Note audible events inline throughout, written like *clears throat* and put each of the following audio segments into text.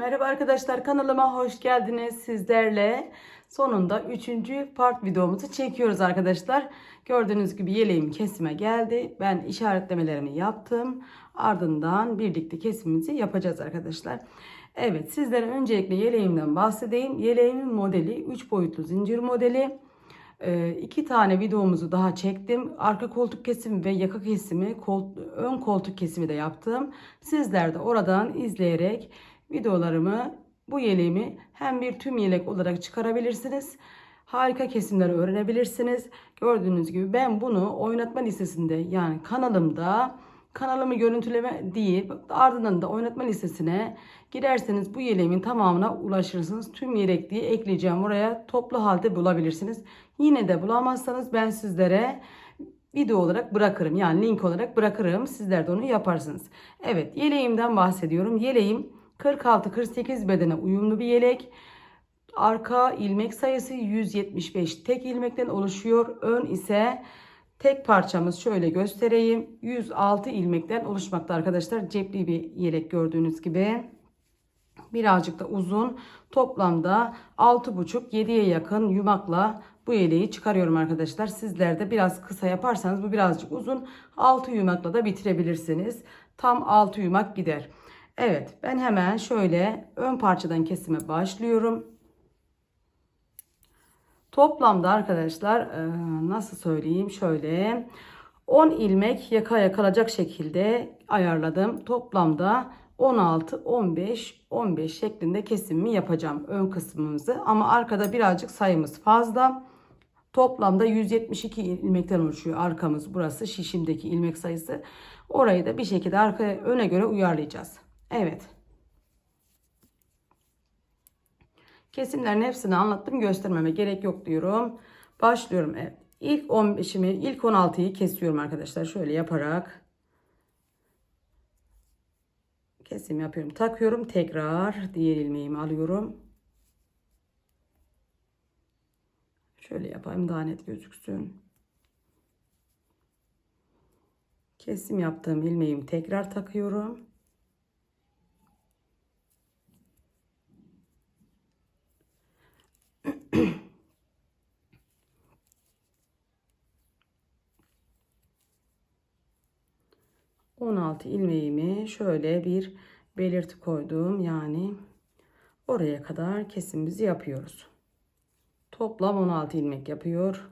Merhaba arkadaşlar kanalıma hoş geldiniz sizlerle. Sonunda 3. part videomuzu çekiyoruz arkadaşlar. Gördüğünüz gibi yeleğim kesime geldi. Ben işaretlemelerimi yaptım. Ardından birlikte kesimimizi yapacağız arkadaşlar. Evet sizlere öncelikle yeleğimden bahsedeyim. Yeleğimin modeli 3 boyutlu zincir modeli. İki tane videomuzu daha çektim. Arka koltuk kesimi ve yaka kesimi, kol- ön koltuk kesimi de yaptım. Sizler de oradan izleyerek videolarımı, bu yeleğimi hem bir tüm yelek olarak çıkarabilirsiniz. Harika kesimleri öğrenebilirsiniz. Gördüğünüz gibi ben bunu oynatma listesinde yani kanalımda kanalımı görüntüleme deyip ardından da oynatma listesine girerseniz bu yeleğimin tamamına ulaşırsınız. Tüm yelekliği ekleyeceğim oraya toplu halde bulabilirsiniz. Yine de bulamazsanız ben sizlere video olarak bırakırım. Yani link olarak bırakırım. Sizler de onu yaparsınız. Evet yeleğimden bahsediyorum. Yeleğim 46-48 bedene uyumlu bir yelek. Arka ilmek sayısı 175 tek ilmekten oluşuyor. Ön ise tek parçamız şöyle göstereyim. 106 ilmekten oluşmakta arkadaşlar. Cepli bir yelek gördüğünüz gibi. Birazcık da uzun. Toplamda 6,5-7'ye yakın yumakla bu yeleği çıkarıyorum arkadaşlar. Sizler de biraz kısa yaparsanız bu birazcık uzun. 6 yumakla da bitirebilirsiniz. Tam 6 yumak gider. Evet ben hemen şöyle ön parçadan kesime başlıyorum. Toplamda arkadaşlar e, nasıl söyleyeyim şöyle 10 ilmek yakaya kalacak şekilde ayarladım. Toplamda 16, 15, 15 şeklinde kesimimi yapacağım ön kısmımızı. Ama arkada birazcık sayımız fazla. Toplamda 172 ilmekten oluşuyor arkamız burası şişimdeki ilmek sayısı. Orayı da bir şekilde arkaya öne göre uyarlayacağız. Evet. Kesimlerin hepsini anlattım göstermeme gerek yok diyorum. Başlıyorum. Evet. İlk 15'imi ilk 16'yı kesiyorum arkadaşlar. Şöyle yaparak kesim yapıyorum. Takıyorum. Tekrar diğer ilmeğimi alıyorum. Şöyle yapayım daha net gözüksün. Kesim yaptığım ilmeğimi tekrar takıyorum. On altı ilmeğimi şöyle bir belirti koydum. Yani oraya kadar kesimimizi yapıyoruz. Toplam 16 ilmek yapıyor.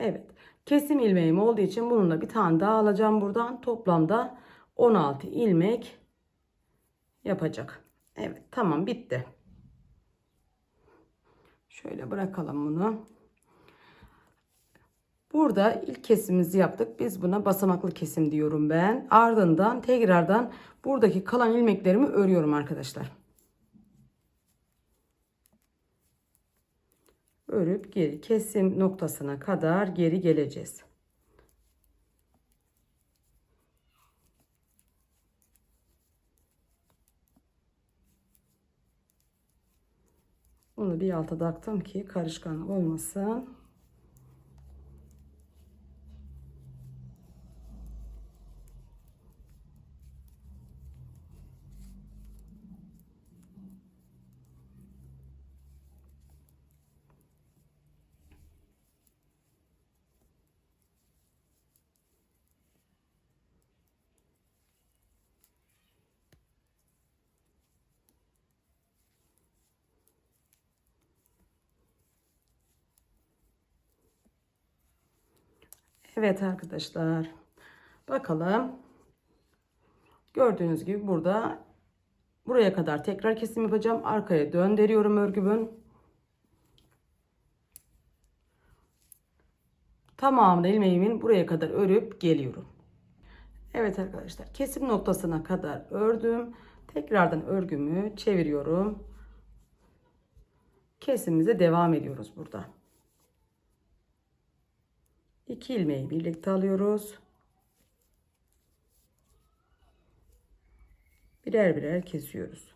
Evet. Kesim ilmeğim olduğu için bununla bir tane daha alacağım buradan. Toplamda 16 ilmek yapacak. Evet tamam bitti. Şöyle bırakalım bunu. Burada ilk kesimimizi yaptık. Biz buna basamaklı kesim diyorum ben. Ardından tekrardan buradaki kalan ilmeklerimi örüyorum arkadaşlar. Örüp geri kesim noktasına kadar geri geleceğiz. Bunu bir alta taktım ki karışkan olmasın. Evet arkadaşlar. Bakalım. Gördüğünüz gibi burada buraya kadar tekrar kesim yapacağım. Arkaya döndürüyorum örgümün. Tamamını ilmeğimin buraya kadar örüp geliyorum. Evet arkadaşlar kesim noktasına kadar ördüm. Tekrardan örgümü çeviriyorum. Kesimimize devam ediyoruz burada. 2 ilmeği birlikte alıyoruz. birer birer kesiyoruz.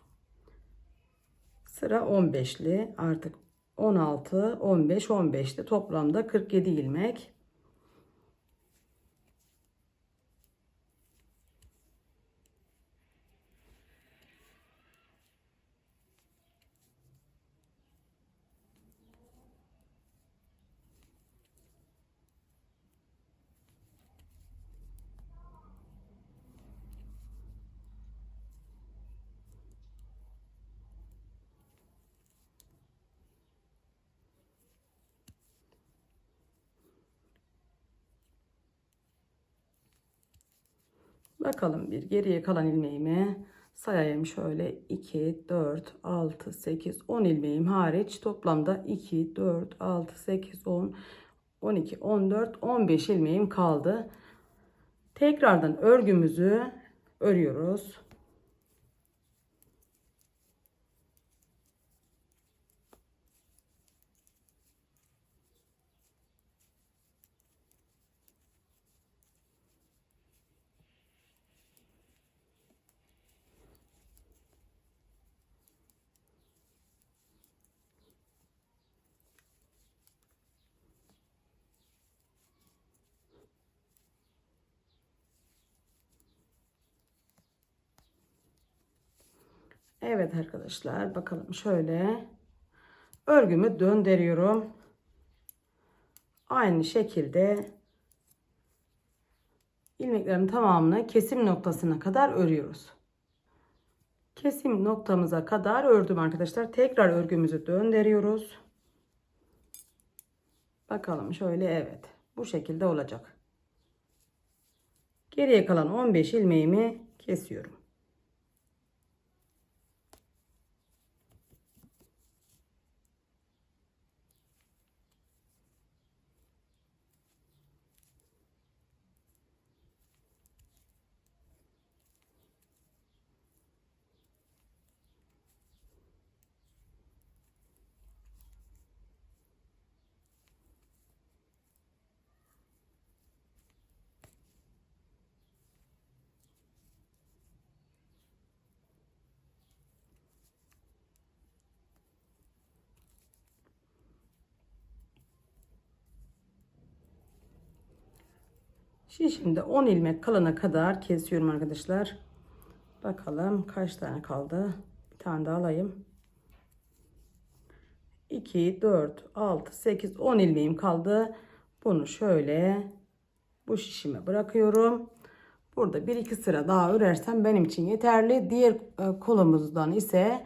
Sıra 15'li artık 16, 15, 15'li toplamda 47 ilmek. Bakalım bir geriye kalan ilmeğimi sayayım şöyle 2 4 6 8 10 ilmeğim hariç toplamda 2 4 6 8 10 12 14 15 ilmeğim kaldı. Tekrardan örgümüzü örüyoruz. Evet arkadaşlar bakalım şöyle örgümü döndürüyorum. Aynı şekilde ilmeklerimin tamamını kesim noktasına kadar örüyoruz. Kesim noktamıza kadar ördüm arkadaşlar. Tekrar örgümüzü döndürüyoruz. Bakalım şöyle evet. Bu şekilde olacak. Geriye kalan 15 ilmeğimi kesiyorum. Şimdi 10 ilmek kalana kadar kesiyorum arkadaşlar. Bakalım kaç tane kaldı. Bir tane daha alayım. 2, 4, 6, 8, 10 ilmeğim kaldı. Bunu şöyle bu şişime bırakıyorum. Burada 1-2 sıra daha örersem benim için yeterli. Diğer e, kolumuzdan ise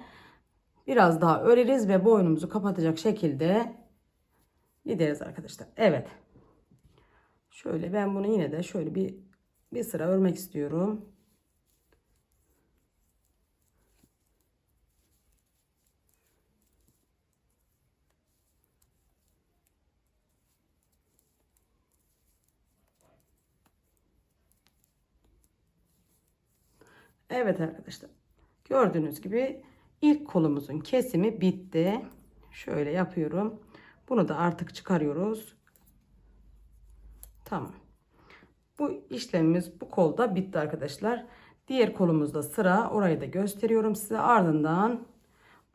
biraz daha öreriz ve boynumuzu kapatacak şekilde gideriz arkadaşlar. Evet. Şöyle ben bunu yine de şöyle bir bir sıra örmek istiyorum. Evet arkadaşlar. Gördüğünüz gibi ilk kolumuzun kesimi bitti. Şöyle yapıyorum. Bunu da artık çıkarıyoruz. Tamam. Bu işlemimiz bu kolda bitti arkadaşlar. Diğer kolumuzda sıra. Orayı da gösteriyorum size. Ardından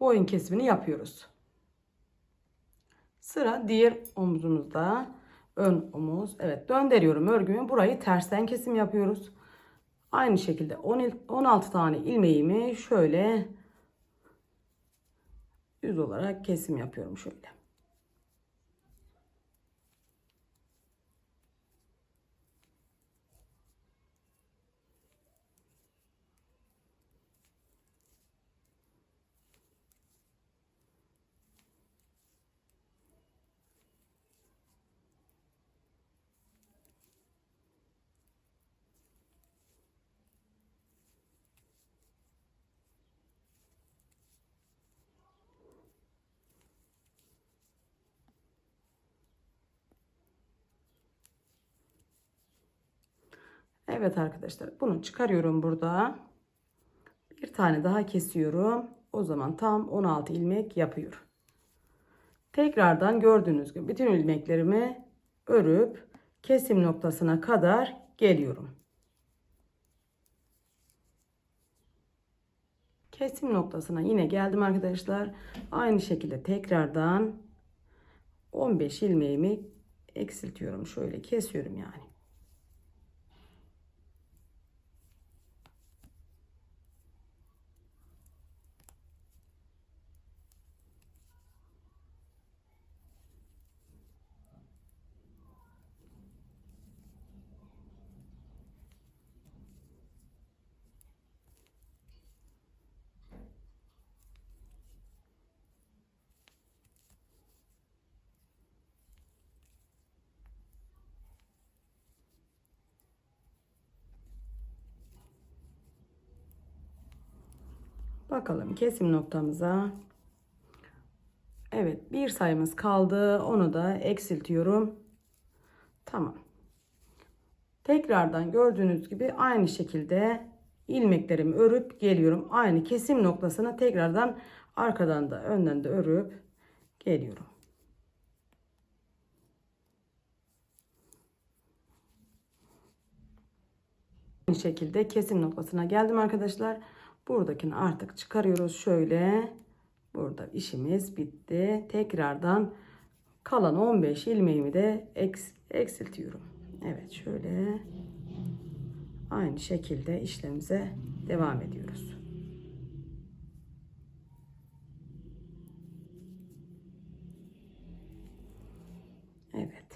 boyun kesimini yapıyoruz. Sıra diğer omzumuzda. Ön omuz. Evet döndürüyorum örgümü. Burayı tersten kesim yapıyoruz. Aynı şekilde 16 tane ilmeğimi şöyle düz olarak kesim yapıyorum şöyle. Evet arkadaşlar bunu çıkarıyorum burada. Bir tane daha kesiyorum. O zaman tam 16 ilmek yapıyor. Tekrardan gördüğünüz gibi bütün ilmeklerimi örüp kesim noktasına kadar geliyorum. Kesim noktasına yine geldim arkadaşlar. Aynı şekilde tekrardan 15 ilmeğimi eksiltiyorum. Şöyle kesiyorum yani. Bakalım kesim noktamıza. Evet bir sayımız kaldı. Onu da eksiltiyorum. Tamam. Tekrardan gördüğünüz gibi aynı şekilde ilmeklerimi örüp geliyorum. Aynı kesim noktasına tekrardan arkadan da önden de örüp geliyorum. Aynı şekilde kesim noktasına geldim arkadaşlar. Buradakini artık çıkarıyoruz. Şöyle burada işimiz bitti. Tekrardan kalan 15 ilmeğimi de eks, eksiltiyorum. Evet şöyle aynı şekilde işlemimize devam ediyoruz. Evet.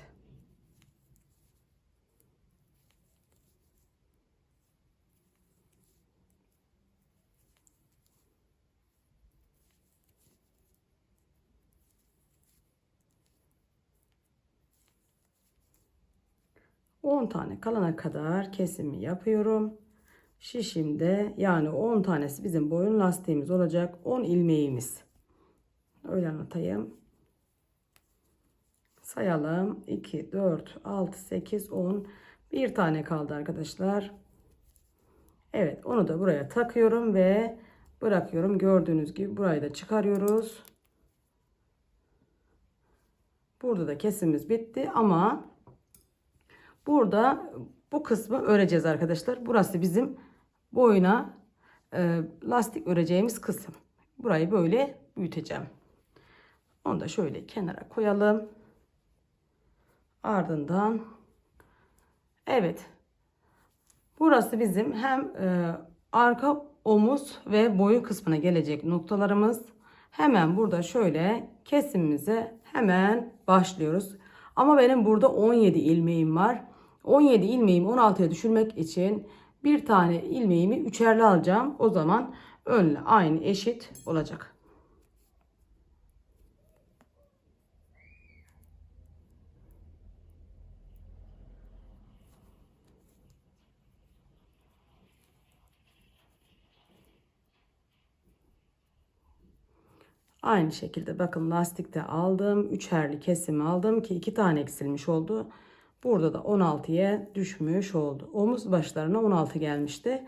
10 tane kalana kadar kesimi yapıyorum. Şişimde yani 10 tanesi bizim boyun lastiğimiz olacak. 10 ilmeğimiz. Öyle anlatayım. Sayalım. 2, 4, 6, 8, 10. Bir tane kaldı arkadaşlar. Evet onu da buraya takıyorum ve bırakıyorum. Gördüğünüz gibi burayı da çıkarıyoruz. Burada da kesimiz bitti ama Burada bu kısmı öreceğiz arkadaşlar. Burası bizim boyuna e, lastik öreceğimiz kısım. Burayı böyle büyüteceğim. Onu da şöyle kenara koyalım. Ardından evet. Burası bizim hem e, arka omuz ve boyun kısmına gelecek noktalarımız. Hemen burada şöyle kesimimize hemen başlıyoruz. Ama benim burada 17 ilmeğim var. 17 ilmeğimi 16'ya düşürmek için bir tane ilmeğimi üçerli alacağım. O zaman önle aynı eşit olacak. Aynı şekilde bakın lastikte aldım. Üçerli kesimi aldım ki iki tane eksilmiş oldu. Burada da 16'ya düşmüş oldu. Omuz başlarına 16 gelmişti.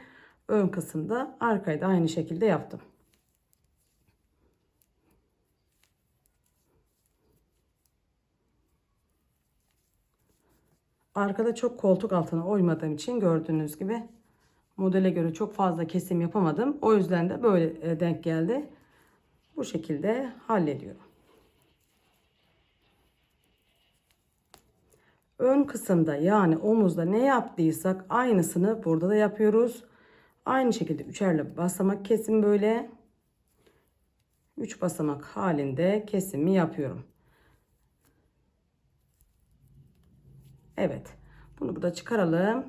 Ön kısımda arkayı da aynı şekilde yaptım. Arkada çok koltuk altına oymadığım için gördüğünüz gibi modele göre çok fazla kesim yapamadım. O yüzden de böyle e, denk geldi. Bu şekilde hallediyorum. Ön kısımda yani omuzda ne yaptıysak aynısını burada da yapıyoruz. Aynı şekilde üçerli basamak kesim böyle. Üç basamak halinde kesimi yapıyorum. Evet. Bunu burada çıkaralım.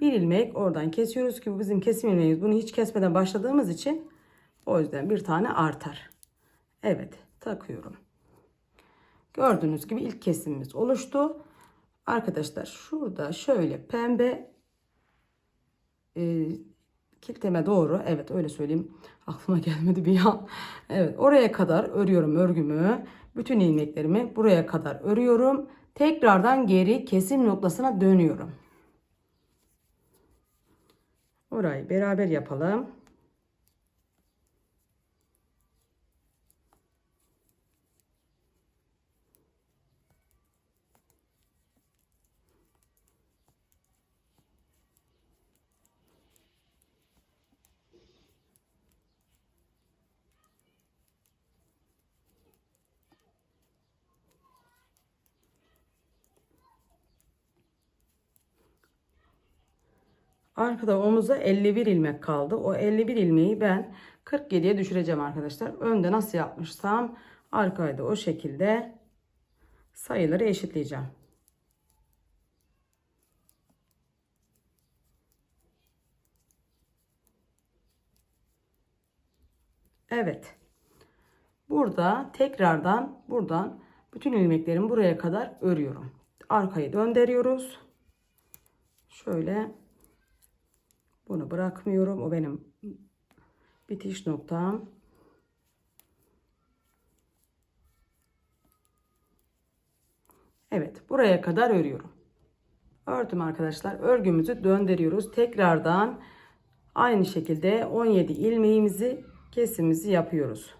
Bir ilmek oradan kesiyoruz ki bu bizim kesim ilmeğimiz. Bunu hiç kesmeden başladığımız için o yüzden bir tane artar. Evet takıyorum. Gördüğünüz gibi ilk kesimimiz oluştu. Arkadaşlar şurada şöyle pembe e, kiliteme doğru evet öyle söyleyeyim. *laughs* Aklıma gelmedi bir an. Evet oraya kadar örüyorum örgümü. Bütün ilmeklerimi buraya kadar örüyorum. Tekrardan geri kesim noktasına dönüyorum. Orayı beraber yapalım Arkada omuza 51 ilmek kaldı. O 51 ilmeği ben 47'ye düşüreceğim arkadaşlar. Önde nasıl yapmışsam arkayı da o şekilde sayıları eşitleyeceğim. Evet. Burada tekrardan buradan bütün ilmeklerimi buraya kadar örüyorum. Arkayı döndürüyoruz. Şöyle bunu bırakmıyorum. O benim bitiş noktam. Evet, buraya kadar örüyorum. Ördüm arkadaşlar. Örgümüzü döndürüyoruz. Tekrardan aynı şekilde 17 ilmeğimizi kesimimizi yapıyoruz.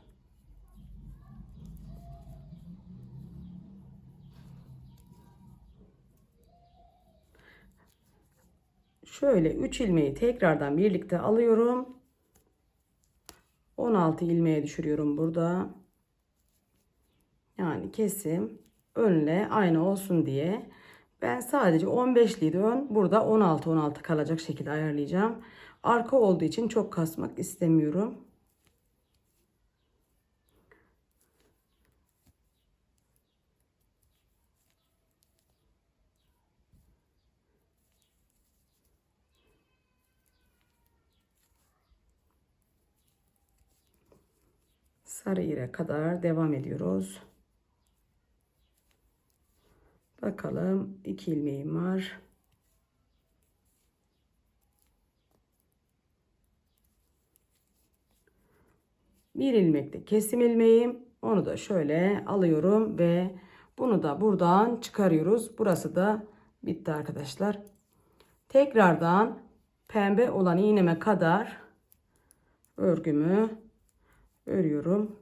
Şöyle 3 ilmeği tekrardan birlikte alıyorum. 16 ilmeğe düşürüyorum burada. Yani kesim önle aynı olsun diye ben sadece 15'liydi ön burada 16 16 kalacak şekilde ayarlayacağım. Arka olduğu için çok kasmak istemiyorum. Sarı ire kadar devam ediyoruz. Bakalım iki ilmeğim var. Bir ilmekte kesim ilmeğim. Onu da şöyle alıyorum ve bunu da buradan çıkarıyoruz. Burası da bitti arkadaşlar. Tekrardan pembe olan iğneme kadar örgümü örüyorum.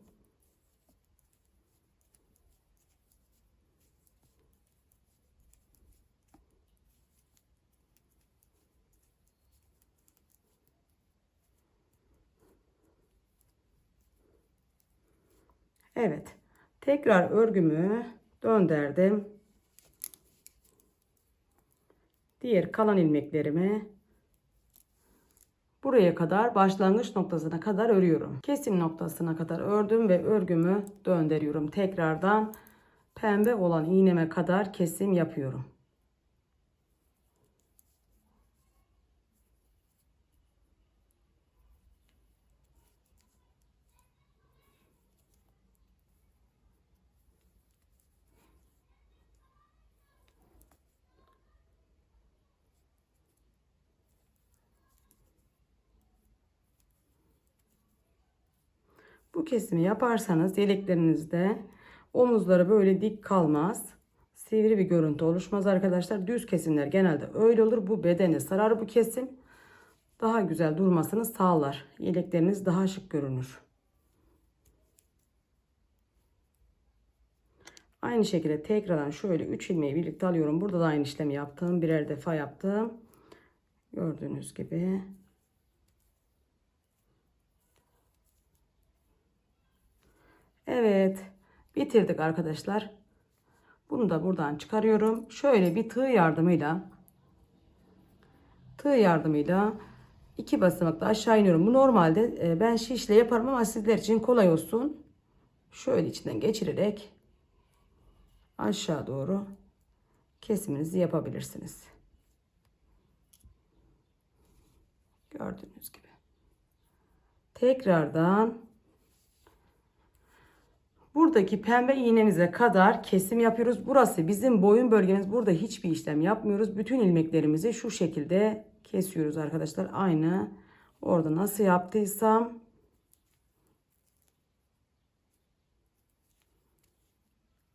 Evet. Tekrar örgümü döndürdüm. Diğer kalan ilmeklerimi buraya kadar başlangıç noktasına kadar örüyorum. Kesim noktasına kadar ördüm ve örgümü döndürüyorum. Tekrardan pembe olan iğneme kadar kesim yapıyorum. Bu kesimi yaparsanız yeleklerinizde omuzları böyle dik kalmaz. Sivri bir görüntü oluşmaz arkadaşlar. Düz kesimler genelde öyle olur. Bu bedeni sarar bu kesim. Daha güzel durmasını sağlar. Yelekleriniz daha şık görünür. Aynı şekilde tekrardan şöyle 3 ilmeği birlikte alıyorum. Burada da aynı işlemi yaptım. Birer defa yaptım. Gördüğünüz gibi. Evet. Bitirdik arkadaşlar. Bunu da buradan çıkarıyorum. Şöyle bir tığ yardımıyla tığ yardımıyla iki basamakla aşağı iniyorum. Bu normalde e, ben şişle yaparım ama sizler için kolay olsun. Şöyle içinden geçirerek aşağı doğru kesiminizi yapabilirsiniz. Gördüğünüz gibi. Tekrardan Buradaki pembe iğnemize kadar kesim yapıyoruz. Burası bizim boyun bölgemiz. Burada hiçbir işlem yapmıyoruz. Bütün ilmeklerimizi şu şekilde kesiyoruz arkadaşlar. Aynı orada nasıl yaptıysam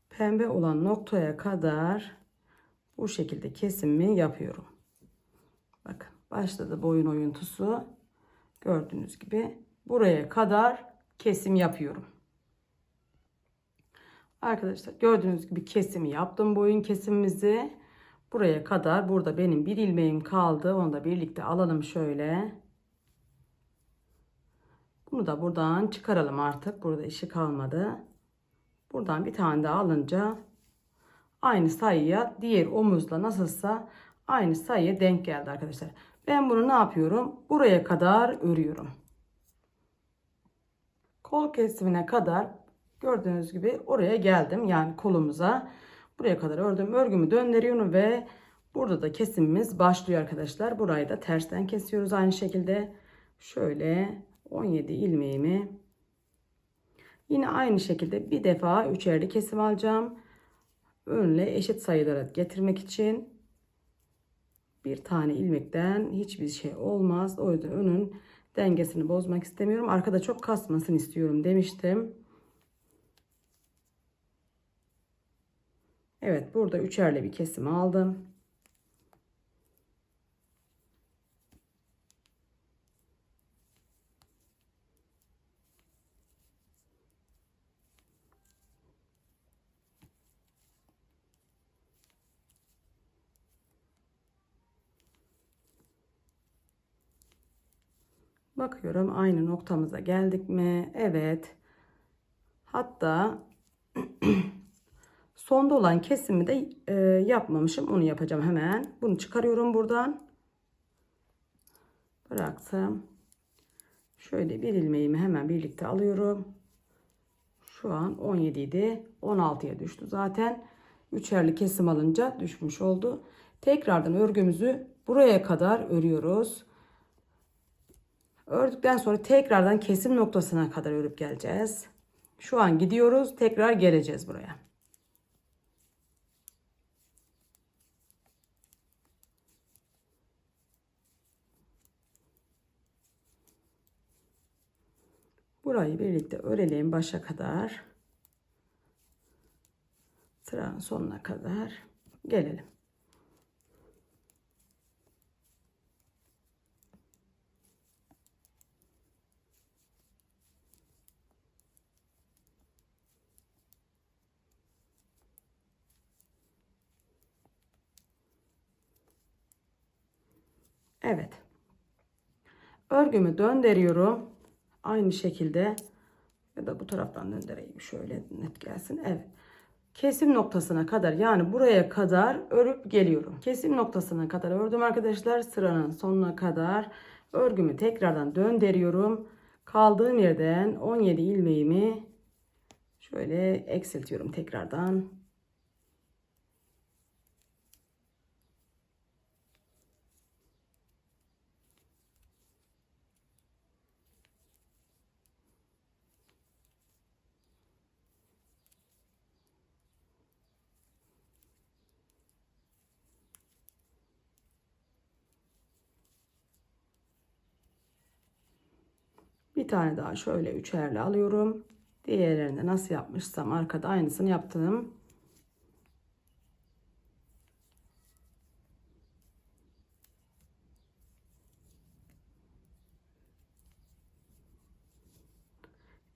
pembe olan noktaya kadar bu şekilde kesimi yapıyorum. Bakın başladı boyun oyuntusu. Gördüğünüz gibi buraya kadar kesim yapıyorum. Arkadaşlar gördüğünüz gibi kesimi yaptım boyun kesimimizi. Buraya kadar burada benim bir ilmeğim kaldı. Onu da birlikte alalım şöyle. Bunu da buradan çıkaralım artık. Burada işi kalmadı. Buradan bir tane daha alınca aynı sayıya diğer omuzla nasılsa aynı sayıya denk geldi arkadaşlar. Ben bunu ne yapıyorum? Buraya kadar örüyorum. Kol kesimine kadar gördüğünüz gibi oraya geldim. Yani kolumuza buraya kadar ördüm. Örgümü döndürüyorum ve burada da kesimimiz başlıyor arkadaşlar. Burayı da tersten kesiyoruz aynı şekilde. Şöyle 17 ilmeğimi yine aynı şekilde bir defa üçerli kesim alacağım. Önle eşit sayılara getirmek için bir tane ilmekten hiçbir şey olmaz. O yüzden önün dengesini bozmak istemiyorum. Arkada çok kasmasını istiyorum demiştim. Evet burada üçerli bir kesim aldım. Bakıyorum aynı noktamıza geldik mi? Evet. Hatta *clears throat* sonda olan kesimi de e, yapmamışım. Onu yapacağım hemen. Bunu çıkarıyorum buradan. Bıraktım. Şöyle bir ilmeğimi hemen birlikte alıyorum. Şu an 17 idi. 16'ya düştü zaten. Üçerli kesim alınca düşmüş oldu. Tekrardan örgümüzü buraya kadar örüyoruz. Ördükten sonra tekrardan kesim noktasına kadar örüp geleceğiz. Şu an gidiyoruz. Tekrar geleceğiz buraya. Burayı birlikte örelim başa kadar. Sıranın sonuna kadar gelelim. Evet. Örgümü döndürüyorum. Aynı şekilde ya da bu taraftan döndüreyim şöyle net gelsin. Evet. Kesim noktasına kadar yani buraya kadar örüp geliyorum. Kesim noktasına kadar ördüm arkadaşlar. Sıranın sonuna kadar örgümü tekrardan döndürüyorum. Kaldığım yerden 17 ilmeğimi şöyle eksiltiyorum tekrardan. Tane daha şöyle üçerli alıyorum. Diğerlerini nasıl yapmışsam arkada aynısını yaptım.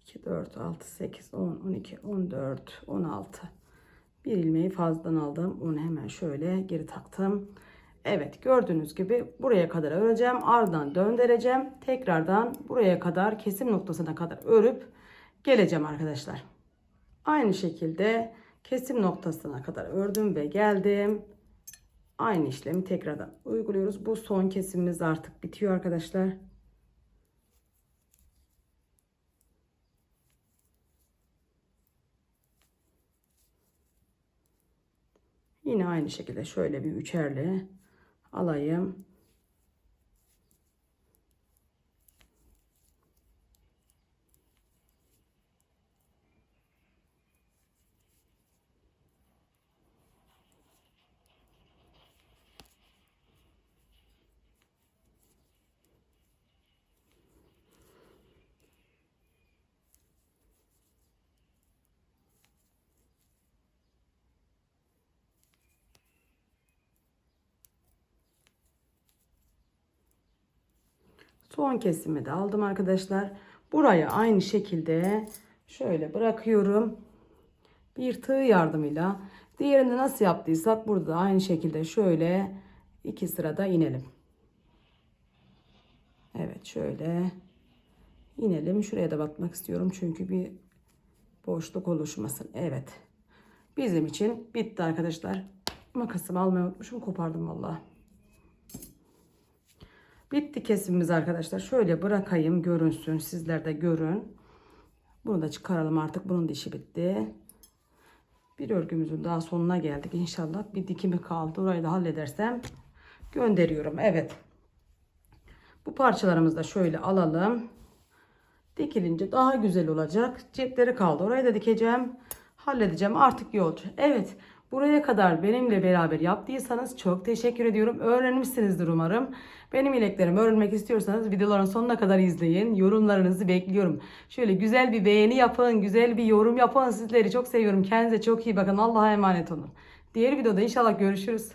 İki, dört, altı, sekiz, on, on iki, on dört, on altı. Bir ilmeği fazladan aldım. Onu hemen şöyle geri taktım. Evet gördüğünüz gibi buraya kadar öreceğim. Ardından döndüreceğim. Tekrardan buraya kadar kesim noktasına kadar örüp geleceğim arkadaşlar. Aynı şekilde kesim noktasına kadar ördüm ve geldim. Aynı işlemi tekrardan uyguluyoruz. Bu son kesimimiz artık bitiyor arkadaşlar. Yine aynı şekilde şöyle bir üçerli alayım. Son kesimi de aldım arkadaşlar. Buraya aynı şekilde şöyle bırakıyorum. Bir tığ yardımıyla diğerini nasıl yaptıysak burada da aynı şekilde şöyle iki sırada inelim. Evet şöyle inelim. Şuraya da bakmak istiyorum çünkü bir boşluk oluşmasın. Evet. Bizim için bitti arkadaşlar. Makasımı almayı unutmuşum. Kopardım vallahi. Bitti kesimimiz arkadaşlar. Şöyle bırakayım görünsün. Sizler de görün. Bunu da çıkaralım artık. Bunun da işi bitti. Bir örgümüzün daha sonuna geldik. İnşallah bir dikimi kaldı. Orayı da halledersem gönderiyorum. Evet. Bu parçalarımızı da şöyle alalım. Dikilince daha güzel olacak. Cepleri kaldı. Orayı da dikeceğim. Halledeceğim. Artık yolcu. Evet. Buraya kadar benimle beraber yaptıysanız çok teşekkür ediyorum. Öğrenmişsinizdir umarım. Benim ileklerimi öğrenmek istiyorsanız videoların sonuna kadar izleyin. Yorumlarınızı bekliyorum. Şöyle güzel bir beğeni yapın. Güzel bir yorum yapın. Sizleri çok seviyorum. Kendinize çok iyi bakın. Allah'a emanet olun. Diğer videoda inşallah görüşürüz.